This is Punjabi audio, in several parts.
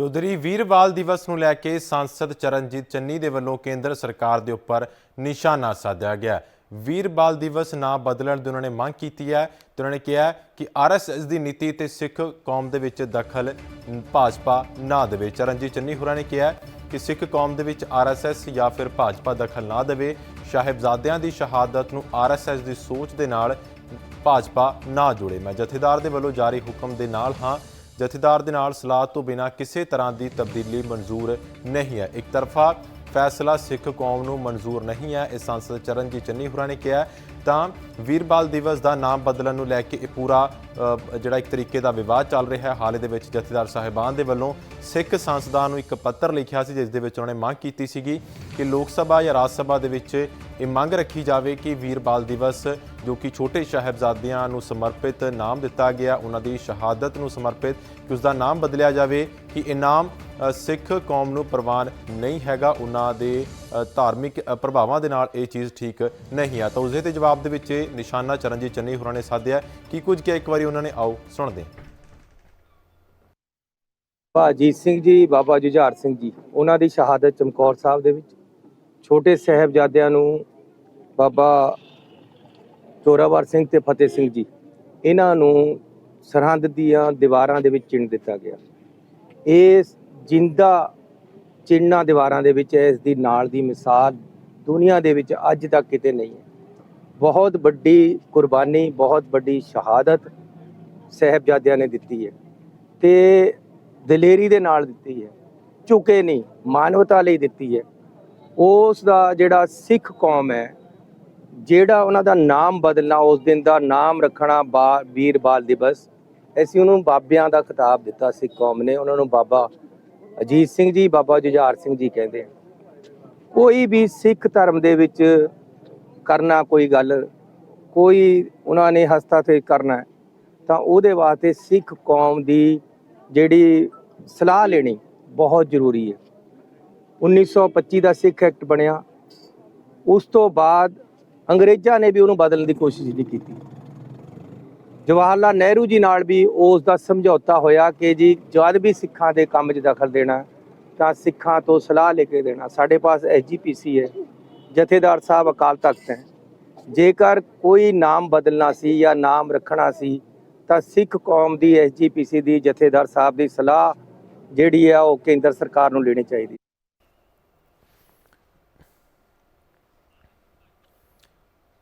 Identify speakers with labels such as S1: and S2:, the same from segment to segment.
S1: ਤੇ ਉਧਰੀ ਵੀਰਵਾਲ ਦਿਵਸ ਨੂੰ ਲੈ ਕੇ ਸੰਸਦ ਚਰਨਜੀਤ ਚੰਨੀ ਦੇ ਵੱਲੋਂ ਕੇਂਦਰ ਸਰਕਾਰ ਦੇ ਉੱਪਰ ਨਿਸ਼ਾਨਾ ਸਾਧਿਆ ਗਿਆ। ਵੀਰ ਬਾਲ ਦਿਵਸ ਨਾ ਬਦਲਣ ਦੀ ਉਹਨਾਂ ਨੇ ਮੰਗ ਕੀਤੀ ਹੈ ਤੇ ਉਹਨਾਂ ਨੇ ਕਿਹਾ ਹੈ ਕਿ ਆਰਐਸਐਸ ਦੀ ਨੀਤੀ ਤੇ ਸਿੱਖ ਕੌਮ ਦੇ ਵਿੱਚ ਦਖਲ ਭਾਜਪਾ ਨਾ ਦੇਵੇ। ਚਰਨਜੀਤ ਚੰਨੀ ਹੋਰਾਂ ਨੇ ਕਿਹਾ ਕਿ ਸਿੱਖ ਕੌਮ ਦੇ ਵਿੱਚ ਆਰਐਸਐਸ ਜਾਂ ਫਿਰ ਭਾਜਪਾ ਦਖਲ ਨਾ ਦੇਵੇ। ਸਾਹਿਬਜ਼ਾਦਿਆਂ ਦੀ ਸ਼ਹਾਦਤ ਨੂੰ ਆਰਐਸਐਸ ਦੀ ਸੋਚ ਦੇ ਨਾਲ ਭਾਜਪਾ ਨਾ ਜੁੜੇ। ਮੈਂ ਜਥੇਦਾਰ ਦੇ ਵੱਲੋਂ ਜਾਰੀ ਹੁਕਮ ਦੇ ਨਾਲ ਹਾਂ ਜਥੇਦਾਰ ਦੇ ਨਾਲ ਸਲਾਹ ਤੋਂ ਬਿਨਾ ਕਿਸੇ ਤਰ੍ਹਾਂ ਦੀ ਤਬਦੀਲੀ ਮਨਜ਼ੂਰ ਨਹੀਂ ਹੈ ਇੱਕ ਤਰਫਾ ਫੈਸਲਾ ਸਿੱਖ ਕੌਮ ਨੂੰ ਮਨਜ਼ੂਰ ਨਹੀਂ ਹੈ, ਇਹ ਸੰਸਦ ਚਰਨਜੀਤ ਚੰਨੀ ਹੋਰਾਂ ਨੇ ਕਿਹਾ ਹੈ। ਤਾਂ ਵੀਰਬਾਲ ਦਿਵਸ ਦਾ ਨਾਮ ਬਦਲਣ ਨੂੰ ਲੈ ਕੇ ਇਹ ਪੂਰਾ ਜਿਹੜਾ ਇੱਕ ਤਰੀਕੇ ਦਾ ਵਿਵਾਦ ਚੱਲ ਰਿਹਾ ਹੈ ਹਾਲੇ ਦੇ ਵਿੱਚ ਜਥੇਦਾਰ ਸਾਹਿਬਾਨ ਦੇ ਵੱਲੋਂ ਸਿੱਖ ਸੰਸਦਾਂ ਨੂੰ ਇੱਕ ਪੱਤਰ ਲਿਖਿਆ ਸੀ, ਜਿਸ ਦੇ ਵਿੱਚ ਉਹਨੇ ਮੰਗ ਕੀਤੀ ਸੀਗੀ ਕਿ ਲੋਕ ਸਭਾ ਜਾਂ ਰਾਜ ਸਭਾ ਦੇ ਵਿੱਚ ਇਹ ਮੰਗ ਰੱਖੀ ਜਾਵੇ ਕਿ ਵੀਰ ਬਾਲ ਦਿਵਸ, ਜੋ ਕਿ ਛੋਟੇ ਸਾਹਿਬਜ਼ਾਦਿਆਂ ਨੂੰ ਸਮਰਪਿਤ ਨਾਮ ਦਿੱਤਾ ਗਿਆ, ਉਹਨਾਂ ਦੀ ਸ਼ਹਾਦਤ ਨੂੰ ਸਮਰਪਿਤ, ਕਿ ਉਸ ਦਾ ਨਾਮ ਬਦਲਿਆ ਜਾਵੇ, ਕਿ ਇਹ ਨਾਮ ਸਿੱਖ ਕੌਮ ਨੂੰ ਪ੍ਰਵਾਨ ਨਹੀਂ ਹੈਗਾ, ਉਹਨਾਂ ਦੇ ਧਾਰਮਿਕ ਪ੍ਰਭਾਵਾਂ ਦੇ ਨਾਲ ਇਹ ਚੀਜ਼ ਠੀਕ ਨਹੀਂ ਆ। ਤਾਂ ਉਸਦੇ ਤੇ ਜਵਾਬ ਦੇ ਵਿੱਚ ਇਹ ਨਿਸ਼ਾਨਾ ਚਰਨਜੀਤ ਚੰਨੀ ਹੋਰਾਂ ਨੇ ਸਾਧਿਆ। ਕੀ ਕੁਝ ਕਿਹਾ? ਇੱਕ ਵਾਰੀ ਉਹਨਾਂ ਨੇ ਆਓ, ਸੁਣਦੇ ਬਾਬਾ
S2: ਅਜੀਤ ਸਿੰਘ ਜੀ, ਬਾਬਾ ਜੁਝਾਰ ਸਿੰਘ ਜੀ, ਉਹਨਾਂ ਦੀ ਸ਼ਹਾਦਤ ਚਮਕੌਰ ਸਾਹਿਬ ਦੇ ਵਿੱਚ ਛੋਟੇ ਸਾਹਿਬਜ਼ਾਦਿਆਂ ਨੂੰ ਬਾਬਾ ਚੋਰਾਵਰ ਸਿੰਘ ਤੇ ਫਤਿਹ ਸਿੰਘ ਜੀ, ਇਹਨਾਂ ਨੂੰ ਸਰਹੰਦ ਦੀਆਂ ਦੀਵਾਰਾਂ ਦੇ ਵਿੱਚ ਚਿਣ ਦਿੱਤਾ ਗਿਆ। ਇਹ ਜਿੰਦਾ ਚਿੰਨਾ ਦੀਵਾਰਾਂ ਦੇ ਵਿੱਚ, ਇਸ ਦੀ ਨਾਲ ਦੀ ਮਿਸਾਲ ਦੁਨੀਆ ਦੇ ਵਿੱਚ ਅੱਜ ਤੱਕ ਕਿਤੇ ਨਹੀਂ ਹੈ। ਬਹੁਤ ਵੱਡੀ ਕੁਰਬਾਨੀ, ਬਹੁਤ ਵੱਡੀ ਸ਼ਹਾਦਤ ਸਾਹਿਬਜ਼ਾਦਿਆਂ ਨੇ ਦਿੱਤੀ ਹੈ ਤੇ ਦਲੇਰੀ ਦੇ ਨਾਲ ਦਿੱਤੀ ਹੈ, ਝੁਕੇ ਨਹੀਂ, ਮਾਨਵਤਾ ਲਈ ਦਿੱਤੀ ਹੈ। ਉਸ ਦਾ ਜਿਹੜਾ ਸਿੱਖ ਕੌਮ ਹੈ, ਜਿਹੜਾ ਉਹਨਾਂ ਦਾ ਨਾਮ ਬਦਲਣਾ, ਉਸ ਦਿਨ ਦਾ ਨਾਮ ਰੱਖਣਾ ਬਾ, ਵੀਰ ਬਾਲ ਦਿਵਸ, ਅਸੀਂ ਉਹਨੂੰ ਬਾਬਿਆਂ ਦਾ ਖਿਤਾਬ ਦਿੱਤਾ ਸਿੱਖ ਕੌਮ ਨੇ। ਉਹਨਾਂ ਨੂੰ ਬਾਬਾ ਅਜੀਤ ਸਿੰਘ ਜੀ, ਬਾਬਾ ਜੁਝਾਰ ਸਿੰਘ ਜੀ ਕਹਿੰਦੇ ਕੋਈ ਵੀ ਸਿੱਖ ਧਰਮ ਦੇ ਵਿੱਚ ਕਰਨਾ ਕੋਈ ਗੱਲ, ਕੋਈ ਉਹਨਾਂ ਨੇ ਹਸਤਾਖਰ ਕਰਨਾ, ਤਾਂ ਉਹਦੇ ਵਾਸਤੇ ਸਿੱਖ ਕੌਮ ਦੀ ਜਿਹੜੀ ਸਲਾਹ ਲੈਣੀ ਬਹੁਤ ਜ਼ਰੂਰੀ ਹੈ। 1925 ਦਾ ਸਿੱਖ ਐਕਟ ਬਣਿਆ। ਉਸ ਤੋਂ ਬਾਅਦ ਅੰਗਰੇਜ਼ਾਂ ਨੇ ਵੀ ਉਹਨੂੰ ਬਦਲਣ ਦੀ ਕੋਸ਼ਿਸ਼ ਨਹੀਂ ਕੀਤੀ। ਜਵਾਹਰ ਲਾਲ ਨਹਿਰੂ ਜੀ ਨਾਲ ਵੀ ਉਸ ਦਾ ਸਮਝੌਤਾ ਹੋਇਆ ਕਿ ਜੀ, ਜਦ ਵੀ ਸਿੱਖਾਂ ਦੇ ਕੰਮ 'ਚ ਦਖਲ ਦੇਣਾ, ਤਾਂ ਸਿੱਖਾਂ ਤੋਂ ਸਲਾਹ ਲੈ ਕੇ ਦੇਣਾ। ਸਾਡੇ ਪਾਸ ਐਸਜੀਪੀਸੀ ਹੈ, ਜਥੇਦਾਰ ਸਾਹਿਬ ਅਕਾਲ ਤਖਤ ਹੈ। ਜੇਕਰ ਕੋਈ ਨਾਮ ਬਦਲਣਾ ਸੀ ਜਾਂ ਨਾਮ ਰੱਖਣਾ ਸੀ, ਤਾਂ ਸਿੱਖ ਕੌਮ ਦੀ ਐਸਜੀਪੀਸੀ ਦੀ ਜਥੇਦਾਰ ਸਾਹਿਬ ਦੀ ਸਲਾਹ ਜਿਹੜੀ ਆ ਉਹ ਕੇਂਦਰ ਸਰਕਾਰ ਨੂੰ ਲੈਣੀ ਚਾਹੀਦੀ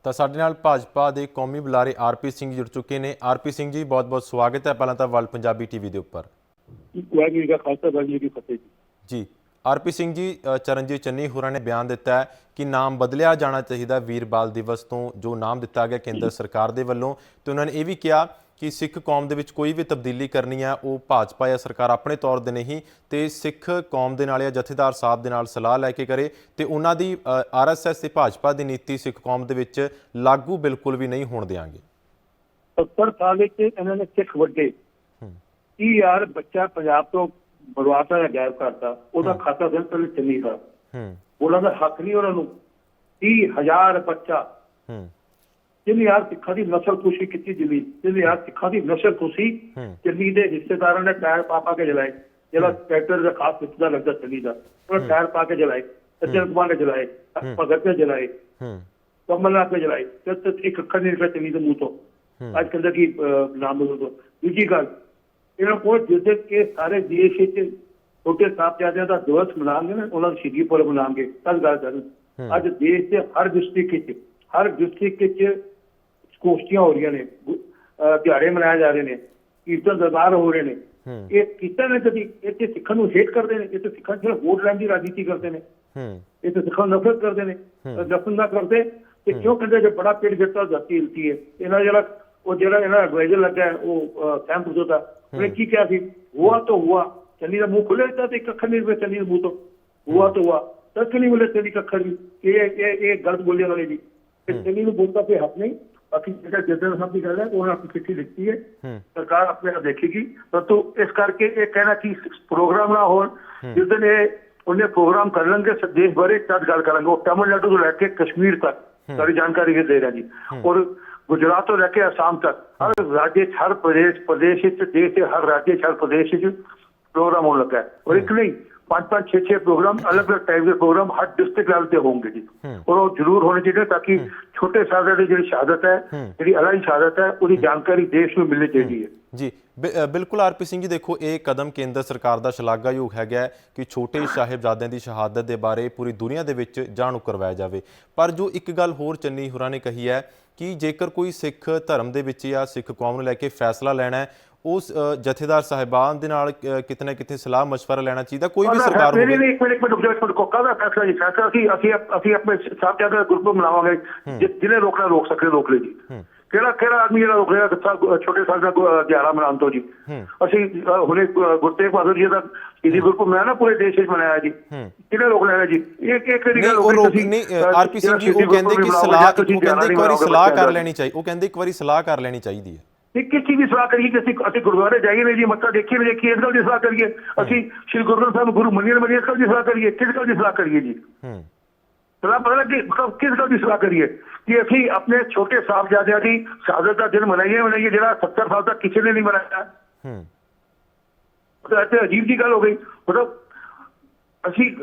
S1: ਤਾਂ ਸਾਡੇ ਨਾਲ ਭਾਜਪਾ ਦੇ ਕੌਮੀ ਬੁਲਾਰੇ ਆਰਪੀ ਸਿੰਘ ਜੁੜ ਚੁੱਕੇ ਨੇ। ਆਰਪੀ ਸਿੰਘ ਜੀ ਬਹੁਤ-ਬਹੁਤ ਸਵਾਗਤ ਹੈ ਪਹਿਲਾਂ ਤਾਂ ਵਰਲਡ ਪੰਜਾਬੀ ਟੀਵੀ ਦੇ ਉੱਪਰ।
S3: ਵਾਹਿਗੁਰੂ ਜੀ ਕਾ ਖਾਲਸਾ ਵਾਹਿਗੁਰੂ ਜੀ। ਫਤਿਹ
S1: ਆਰਪੀ ਸਿੰਘ ਜੀ ਚਰਨਜੀਤ ਚੰਨੀ ਹੋਰਾਂ ਨੇ ਬਿਆਨ ਦਿੱਤਾ ਹੈ ਕਿ ਨਾਮ ਬਦਲਿਆ ਜਾਣਾ ਚਾਹੀਦਾ ਵੀਰਬਾਲ ਦਿਵਸ ਤੋਂ ਜੋ ਨਾਮ ਦਿੱਤਾ ਗਿਆ ਕੇਂਦਰ ਸਰਕਾਰ ਦੇ ਵੱਲੋਂ। ਤੇ ਉਹਨਾਂ ਨੇ ਇਹ ਵੀ ਕਿਹਾ ਕਿ ਸਿੱਖ ਕੌਮ ਦੇ ਵਿੱਚ ਕੋਈ ਵੀ ਤਬਦੀਲੀ ਕਰਨੀ ਹੈ ਉਹ ਭਾਜਪਾ ਜਾਂ ਸਰਕਾਰ ਆਪਣੇ ਤੌਰ ਦੇ ਨਹੀਂ ਤੇ ਸਿੱਖ ਕੌਮ ਦੇ ਨਾਲ ਜਾਂ ਜਥੇਦਾਰ ਸਾਹਿਬ ਦੇ ਨਾਲ ਸਲਾਹ ਲੈ ਕੇ ਕਰੇ ਤੇ ਉਹਨਾਂ ਦੀ ਆਰਐਸਐਸ ਤੇ ਭਾਜਪਾ ਦੀ ਨੀਤੀ ਸਿੱਖ ਕੌਮ ਦੇ ਵਿੱਚ ਲਾਗੂ ਬਿਲਕੁਲ ਵੀ ਨਹੀਂ ਹੋਣ ਦੇਵਾਂਗੇ
S3: 70 ਸਾਲ ਵਿੱਚ ਇਹਨਾਂ ਨੇ ਸਿੱਖ ਵੱਡੇ। ਕੀ ਯਾਰ ਬੱਚਾ ਪੰਜਾਬ ਤੋਂ ਬਰਵਾਤਾ ਜਾਂ ਗਾਇਬ ਕਰਤਾ ਉਹਦਾ ਖਾਤਾ ਦਿਨ ਪਹਿਲੇ ਚੰਨੀ ਦਾ
S1: ਹੂੰ।
S3: ਉਹਨਾਂ ਦਾ ਹੱਕ ਨਹੀਂ ਉਹਨਾਂ ਨੂੰ। 30000 ਬੱਚਾ।
S1: ਹੂੰ।
S3: ਜਿਹਨੇ ਯਾਰ ਸਿੱਖਾਂ ਦੀ ਨਸਲ ਖੁਸ਼ੀ ਕੀਤੀ ਜਿੰਨੀ ਜਿਹਨੇ ਯਾਰ ਸਿੱਖਾਂ ਦੀ ਨਸਲ ਖੁਸ਼ੀ ਚੰਨੀ ਦੇ ਰਿਸ਼ਤੇਦਾਰਾਂ ਨੇ ਟਾਇਰ ਪਾ ਪਾ ਕੇ ਜਲਾਏ। ਜਿਹੜਾ ਟਰੈਕਟਰ ਦਾ ਖਾਸ ਹਿੱਸਾ ਲੱਗਦਾ ਚੰਨੀ ਦਾ ਉਹ ਟਾਇਰ ਪਾ ਕੇ ਜਲਾਏ ਸੱਜਣ ਕੁਮਾਰ ਨੇ ਜਲਾਏ ਭਗਤ ਨੇ ਜਲਾਏ ਕਮਲਨਾਥ ਨੇ ਜਲਾਏ ਤੇ ਤੇ ਇੱਕ ਅੱਖਰ ਨਹੀਂ ਨਿਕਲਿਆ ਚੰਨੀ ਦੇ ਮੂੰਹ ਤੋਂ। ਅੱਜ ਕੱਲ੍ਹ ਦਾ ਕੀ ਨਾਮ ਤੋਂ ਦੂਜੀ ਗੱਲ ਇਹਨਾਂ ਕੋਲ ਜਿਹਦੇ ਕਿ ਸਾਰੇ ਦੇਸ਼ ਵਿੱਚ ਛੋਟੇ ਸਾਹਿਬਜ਼ਾਦਿਆਂ ਦਾ ਦਿਵਸ ਮਨਾਉਂਦੇ ਨੇ ਉਹਨਾਂ ਦਾ ਸ਼ਹੀਦੀ ਪੁਰਬ ਮਨਾਉਂਗੇ ਤਦ ਗੱਲ ਕਰੂ
S1: ਹੂੰ।
S3: ਅੱਜ ਦੇਸ਼ ਦੇ ਹਰ ਡਿਸਟ੍ਰਿਕਟ ਵਿੱਚ ਹਰ ਡਿਸਟ੍ਰਿਕਟ ਵਿੱਚ ਗੋਸ਼ਟੀਆਂ ਹੋ ਰਹੀਆਂ ਨੇ ਦਿਹਾੜੇ ਮਨਾਏ ਜਾ ਰਹੇ ਨੇ ਕੀਰਤਨ ਦਰਬਾਰ ਹੋ ਰਹੇ ਨੇ। ਇਹ ਕੀਰਤਨ ਨੇ ਕਦੀ ਇੱਥੇ ਸਿੱਖਾਂ ਨੂੰ ਹੇਟ ਕਰਦੇ ਨੇ ਇੱਥੇ ਸਿੱਖਾਂ ਜਿਹੜਾ ਵੋਟ ਲੈਣ ਦੀ ਰਾਜਨੀਤੀ ਕਰਦੇ ਨੇ।
S1: ਹੂੰ।
S3: ਇਹ ਤਾਂ ਸਿੱਖਾਂ ਨੂੰ ਨਫ਼ਰਤ ਕਰਦੇ ਨੇ ਨਫ਼ਰਤ ਨਾ ਕਰਦੇ ਤੇ ਕਿਉਂ ਕਹਿੰਦੇ ਜੇ ਬੜਾ ਪੇੜ ਗਿਰਤਾ ਜਾਤੀ ਹਿਲਤੀ ਹੈ? ਇਹਨਾਂ ਜਿਹੜਾ ਉਹ ਜਿਹੜਾ ਇਹਨਾਂ ਐਡਵਾਈਜ਼ਰ ਲੱਗਾ ਉਹ ਸੈਮ ਪੁੱਜੋ ਦਾ ਉਹਨੇ ਕੀ ਕਿਹਾ ਸੀ? ਹੁਆ ਤਾਂ ਹੁਆ ਚੰਨੀ ਦਾ ਮੂੰਹ ਖੁੱਲੇ ਤਾਂ ਤੇ ਇੱਕ ਅੱਖਰ ਨਹੀਂ ਨਿਕਲਿਆ ਚੰਨੀ ਦੇ ਮੂੰਹ ਤੋਂ। ਹੁਆ ਤਾਂ ਹੁਆ ਤੱਕ ਨਹੀਂ ਮਿਲੇ ਚੰਨੀ ਅੱਖਰ ਵੀ। ਇਹ ਇਹ ਇਹ ਗਲਤ ਬੋਲਿਆ ਵਾਲੇ ਜੀ। ਤੇ ਚੰਨੀ ਨੂੰ ਬੋਲਦਾ ਤੇ ਹੱਕ ਨਹੀਂ। ਜਿਹੜਾ ਜੱਜਰ ਸਾਹਿਬ ਦੀ ਗੱਲ ਹੈ ਉਹਨਾਂ ਆਪਣੀ ਚਿੱਠੀ ਲਿਖੀ ਹੈ।
S1: ਹੂੰ।
S3: ਸਰਕਾਰ ਆਪਣੇ ਆਪ ਦੇਖੇਗੀ। ਪਰੰਤੂ ਇਸ ਕਰਕੇ ਇਹ ਕਹਿਣਾ ਕਿ ਪ੍ਰੋਗਰਾਮ ਨਾ ਹੋਣ ਜਿਸ ਦਿਨ ਇਹ ਉਹਨੇ ਪ੍ਰੋਗਰਾਮ ਕਰ ਲੈਣਗੇ ਸ- ਦੇਸ਼ ਬਾਰੇ ਤਦ ਗੱਲ ਕਰਾਂਗੇ। ਉਹ ਤਮਿਲਨਾਡੂ ਤੋਂ ਲੈ ਕੇ ਕਸ਼ਮੀਰ ਤੱਕ ਸਾਰੀ ਜਾਣਕਾਰੀ ਇਹ ਦੇ ਰਿਹਾ ਜੀ। ਔਰ ਗੁਜਰਾਤ ਤੋਂ ਲੈ ਕੇ ਅਸਾਮ ਤੱਕ ਹਰ ਰਾਜ ਹਰ ਪ੍ਰਦੇਸ਼ ਪ੍ਰਦੇਸ਼ ਵਿੱਚ ਦੇਸ਼ ਦੇ ਹਰ ਰਾਜ ਹਰ ਪ੍ਰਦੇਸ਼ ਵਿੱਚ ਪ੍ਰੋਗਰਾਮ ਹੋਣ ਲੱਗਾ ਔਰ ਇੱਕ ਨਹੀਂ ਪੰਜ ਪੰਜ ਛੇ ਛੇ ਪ੍ਰੋਗਰਾਮ ਅਲੱਗ ਅਲੱਗ ਟਾਈਪ ਦੇ ਪ੍ਰੋਗਰਾਮ ਹਰ ਡਿਸਟ੍ਰਿਕਟ ਲੈਵਲ ਤੇ ਹੋਣਗੇ ਜੀ। ਔਰ ਉਹ ਜ਼ਰੂਰ ਹੋਣੇ ਚਾਹੀਦੇ ਤਾਂ ਕਿ ਛੋਟੇ ਸਾਹਿਬਜ਼ਾਦੇ ਦੀ ਜਿਹੜੀ ਸ਼ਹਾਦਤ ਹੈ ਜਿਹੜੀ ਅਲਾਈ ਸ਼ਹਾਦਤ ਹੈ ਉਹਦੀ ਜਾਣਕਾਰੀ ਦੇਸ਼ ਨੂੰ ਮਿਲਣੀ ਚਾਹੀਦੀ ਹੈ।
S1: ਜੀ। ਬਿਲਕੁਲ ਆਰਪੀ ਸਿੰਘ ਜੀ ਦੇਖੋ ਇਹ ਕਦਮ ਕੇਂਦਰ ਸਰਕਾਰ ਦਾ ਸ਼ਲਾਘਾਯੋਗ ਹੈਗਾ ਕਿ ਛੋਟੇ ਸਾਹਿਬਜ਼ਾਦਿਆਂ ਦੀ ਸ਼ਹਾਦਤ ਦੇ ਬਾਰੇ ਪੂਰੀ ਦੁਨੀਆ ਦੇ ਵਿੱਚ ਜਾਣੂ ਕਰਵਾਇਆ ਜਾਵੇ। ਪਰ ਜੋ ਇੱਕ ਗੱਲ ਹੋਰ ਚੰਨੀ ਹੋਰਾਂ ਨੇ ਕਹੀ ਹੈ ਕਿ ਜੇਕਰ ਕੋਈ ਸਿੱਖ ਧਰਮ ਦੇ ਵਿੱਚ ਜਾਂ ਸਿੱਖ ਕੌਮ ਨੂੰ ਲੈ ਕੇ ਫੈਸਲਾ ਲੈਣਾ ਹੈ ਉਸ ਜਥੇਦਾਰ ਸਾਹਿਬਾਨ ਦੇ ਨਾਲ ਕਿਤੇ ਨਾ ਕਿਤੇ ਸਲਾਹ ਮਸ਼ਵਰਾ ਲੈਣਾ ਚਾਹੀਦਾ ਕੋਈ ਵੀ ਸਰਕਾਰ
S3: ਨਹੀਂ
S1: ਹੋਵੇ।
S3: ਨਹੀਂ ਇੱਕ ਮਿੰਟ ਇੱਕ ਮਿੰਟ ਰੁਕ ਜਾਓ ਇੱਕ ਮਿੰਟ ਕੋ ਕਾਹਦਾ ਫੈਸਲਾ ਜੀ? ਫੈਸਲਾ ਅਸੀਂ ਅਸੀਂ ਅਸੀਂ ਆਪਣੇ ਸਾਹਿਬਜ਼ਾਦਾ ਗਰੁੱਪ ਨੂੰ ਜਿ- ਜਿਹਨੇ ਰੋਕਣਾ ਰੋਕ ਸਕੇ ਰੋਕ ਲੈ ਜੀ। ਕਿਹੜਾ ਕਿਹੜਾ ਆਦਮੀ ਜਿਹੜਾ ਰੋਕ ਰਿਹਾ ਛੋਟੇ ਸਾਹਿਬ ਦਾ ਦਿਹਾੜਾ ਮਨਾਉਣ ਤੋਂ ਜੀ। ਅਸੀਂ ਹੁਣੇ ਅ, ਗੁਰੂ ਤੇਗ ਬਹਾਦਰ ਜੀ ਦਾ ਇਹਦੀ ਗਰੁੱਪ ਮਨਾਇਆ ਨਾ ਪੂਰੇ ਦੇਸ਼ ਵਿੱਚ ਮਨਾਇਆ ਜੀ। ਕਿਹਨੇ ਰੋਕ ਲਿਆ ਜੀ? ਇਹ ਇਹ ਕਿਹੜੀ ਗੱਲ ਹੋ ਤੁਸੀਂ,
S1: ਨਹੀਂ ਆਰਪੀ ਸਿੰਘ ਜੀ ਉਹ ਕਹਿੰਦੇ ਕਿ
S3: ਗੁਰਪੁਰਬ
S1: ਸਲਾਹ ਉਹ ਕਹਿੰਦੇ ਇੱਕ ਵਾਰੀ ਸਲਾਹ ਕਰ ਲੈਣੀ ਚਾਹੀਦੀ ਉਹ ਕਹਿੰਦੇ ਇੱਕ ਵਾਰੀ ਸਲਾਹ ਕਰ ਲੈਣੀ ਚਾਹੀਦੀ ਹੈ।
S3: ਇਹ ਕਿਸ ਦੀ ਸਲਾਹ ਕਰੀਏ ਕਿ ਅਸੀਂ ਅਸੀਂ ਗੁਰਦੁਆਰੇ ਜਾਈਏ ਨਹੀਂ ਜੀ ਮੱਥਾ ਦੇਖੀਏ ਨਹੀਂ ਦੇਖੀਏ ਇਸ ਗੱਲ ਦੀ ਸਲਾਹ ਕਰੀਏ। ਅਸੀਂ ਸ਼੍ਰੀ ਗੁਰੂ ਗ੍ਰੰਥ ਸਾਹਿਬ ਗੁਰੂ ਮੰਨੀਏ ਮੰਨੀਏ ਇਸ ਗੱਲ ਦੀ ਸਲਾਹ ਕਰੀਏ ਕਿਸ ਗੱਲ ਦੀ ਸਲਾਹ ਕਰੀਏ ਜੀ।
S1: ਹੂੰ।
S3: ਸਲਾਹ ਪਤਾ ਲੱਗੇ ਮਤਲਬ ਕਿਸ ਗੱਲ ਦੀ ਸਲਾਹ ਕਰੀਏ? ਕਿ ਅਸੀਂ ਆਪਣੇ ਛੋਟੇ ਸਾਹਿਬਜ਼ਾਦਿਆਂ ਦੀ ਸ਼ਹਾਦਤ ਦਾ ਦਿਨ ਮਨਾਈਏ ਮਨਾਈਏ ਜਿਹੜਾ 70 ਸਾਲ ਤੱਕ ਕਿਸੇ ਨੇ ਨਹੀਂ ਮਨਾਇਆ।
S1: ਹੂੰ।
S3: ਤਾਂ ਅਜੀਬ ਦੀ ਗੱਲ ਹੋ ਗਈ। ਮਤਲਬ ਅਸੀਂ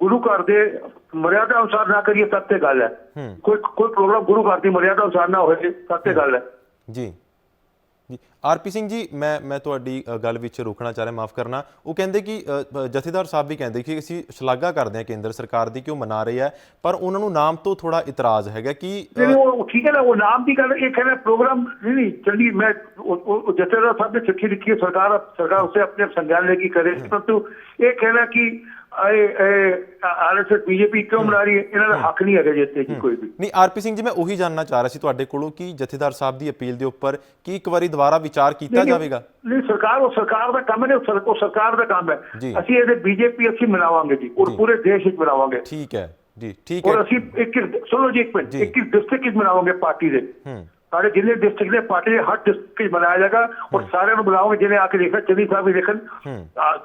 S3: ਗੁਰੂ ਘਰ ਦੇ ਮਰਿਆਦਾ ਅਨੁਸਾਰ ਨਾ ਕਰੀਏ ਤਦ ਤੇ ਗੱਲ ਹੈ। ਕੋਈ ਕੋਈ ਪ੍ਰੋਗਰਾਮ ਗੁਰੂ ਘਰ ਦੀ ਮਰਿਆਦਾ ਅਨੁਸਾਰ ਨਾ ਹੋਏ ਤਦ ਤੇ ਗੱਲ ਹੈ।
S1: ਜੀ। ਜੀ। ਆਰਪੀ ਸਿੰਘ ਜੀ ਮੈਂ ਮੈਂ ਤੁਹਾਡੀ ਗੱਲ ਵਿੱਚ ਰੋਕਣਾ ਚਾਹ ਰਿਹਾ ਮਾਫ ਕਰਨਾ। ਉਹ ਕਹਿੰਦੇ ਕਿ ਜਥੇਦਾਰ ਸਾਹਿਬ ਵੀ ਕਹਿੰਦੇ ਕਿ ਅਸੀਂ ਸ਼ਲਾਘਾ ਕਰਦੇ ਹਾਂ ਕੇਂਦਰ ਸਰਕਾਰ ਦੀ ਕਿ ਉਹ ਮਨਾ ਰਹੀ ਹੈ ਪਰ ਉਹਨਾਂ ਨੂੰ ਨਾਮ ਤੋਂ ਥੋੜਾ ਇਤਰਾਜ਼ ਹੈਗਾ ਕਿ
S3: ਉਹ ਠੀਕ ਹੈ ਨਾ ਉਹ ਨਾਮ ਦੀ ਗੱਲ ਇਹ ਕਹਿੰਦਾ ਪ੍ਰੋਗਰਾਮ ਨਹੀਂ ਨਹੀਂ ਚੰਗੀ ਮੈਂ ਉਹ ਜਥੇਦਾਰ ਸਾਹਿਬ ਨੇ ਚਿੱਠੀ ਲਿਖੀ ਸਰਕਾਰ ਸਰਕਾਰ ਉਸੇ ਆਪਣੇ ਸੰਗਿਆਨ ਲੈ ਕੇ ਕਰੇ ਪਰੰਤु ਇਹ ਕਹਿਣਾ ਕਿ
S1: ਨਹੀਂ ਆਰਪੀ ਸਿੰਘ ਜੀ ਮੈਂ ਉਹੀ ਜਾਨਣਾ ਚਾਹ ਰਿਹਾ ਸੀ ਤੁਹਾਡੇ ਕੋਲੋਂ ਕਿ ਜਥੇਦਾਰ ਸਾਹਿਬ ਦੀ ਅਪੀਲ ਦੇ ਉੱਪਰ ਕੀ ਇੱਕ ਵਾਰੀ ਦੁਬਾਰਾ ਵਿਚਾਰ ਕੀਤਾ ਜਾਵੇਗਾ?
S3: ਨਹੀਂ ਸਰਕਾਰ ਉਹ ਸਰਕਾਰ ਦਾ ਕੰਮ ਹੈ ਉਹ ਸਰਕਾਰ ਦਾ ਕੰਮ ਹੈ। ਅਸੀਂ ਇਹਦੇ ਬੀਜੇਪੀ ਅਸੀਂ ਮਿਲਾਵਾਂਗੇ ਜੀ ਔਰ ਪੂਰੇ ਦੇਸ਼ ਵਿੱਚ ਮਿਲਾਵਾਂਗੇ
S1: ਠੀਕ ਹੈ ਜੀ ਠੀਕ ਹੈ।
S3: ਔਰ ਅਸੀਂ ਇੱਕ ਸੁਣੋ ਜੀ ਇੱਕ ਮਿੰਟ 21 ਡਿਸਟ੍ਰਿਕਟ ਵਿੱਚ ਮਿਲਾਵਾਂਗੇ ਪਾਰਟੀ ਦੇ।
S1: ਹੂੰ।
S3: ਸਾਰੇ ਜਿੰਨੇ ਡਿਸਟ੍ਰਿਕਟ ਨੇ ਪਾਰਟੀ ਦੇ ਹਰ ਡਿਸਟ੍ਰਿਕਟ ਵਿੱਚ ਮਨਾਇਆ ਜਾਏਗਾ ਔਰ ਸਾਰਿਆਂ ਨੂੰ ਬੁਲਾਵਾਂਗੇ ਜਿਹਨੇ ਆ ਕੇ ਦੇਖਣਾ ਚੰਨੀ ਸਾਹਿਬ ਵੀ ਦੇਖਣ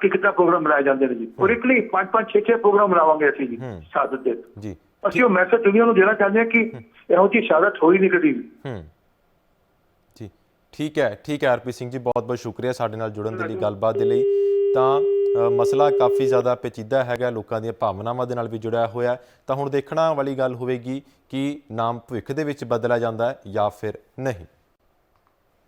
S3: ਕਿ ਕਿੰਨਾ ਪ੍ਰੋਗਰਾਮ ਮਨਾਏ ਜਾਂਦੇ ਨੇ ਜੀ। ਔਰ ਇੱਕ ਨਹੀਂ ਪੰਜ ਪੰਜ ਛੇ ਛੇ ਪ੍ਰੋਗਰਾਮ ਮਨਾਵਾਂਗੇ ਅਸੀਂ ਜੀ। ਸ਼ਹਾਦਤ ਦੇ।
S1: ਜੀ।
S3: ਅਸੀਂ ਉਹ ਮੈਸੇਜ ਦੁਨੀਆ ਨੂੰ ਦੇਣਾ ਚਾਹੁੰਦੇ ਹਾਂ ਕਿ ਇਹੋ ਜਿਹੀ ਸ਼ਹਾਦਤ ਹੋਈ ਨਹੀਂ ਕਦੀ ਵੀ।
S1: ਹੂੰ। ਜੀ। ਠੀਕ ਹੈ ਠੀਕ ਹੈ ਆਰਪੀ ਸਿੰਘ ਜੀ ਬਹੁਤ ਬਹੁਤ ਸ਼ੁਕਰੀਆ ਸਾਡੇ ਨਾਲ ਜੁੜਨ ਦੇ ਲਈ ਗੱਲਬਾਤ ਦੇ ਲਈ। ਤਾਂ ਮਸਲਾ ਕਾਫੀ ਜ਼ਿਆਦਾ ਪੇਚੀਦਾ ਹੈਗਾ, ਲੋਕਾਂ ਦੀਆਂ ਭਾਵਨਾਵਾਂ ਦੇ ਨਾਲ ਵੀ ਜੁੜਿਆ ਹੋਇਆ ਤਾਂ ਹੁਣ ਦੇਖਣਾ ਵਾਲੀ ਗੱਲ ਹੋਵੇਗੀ ਕਿ ਨਾਮ ਭਵਿੱਖ ਦੇ ਵਿੱਚ ਬਦਲਿਆ ਜਾਂਦਾ ਹੈ ਜਾਂ ਫਿਰ ਨਹੀਂ।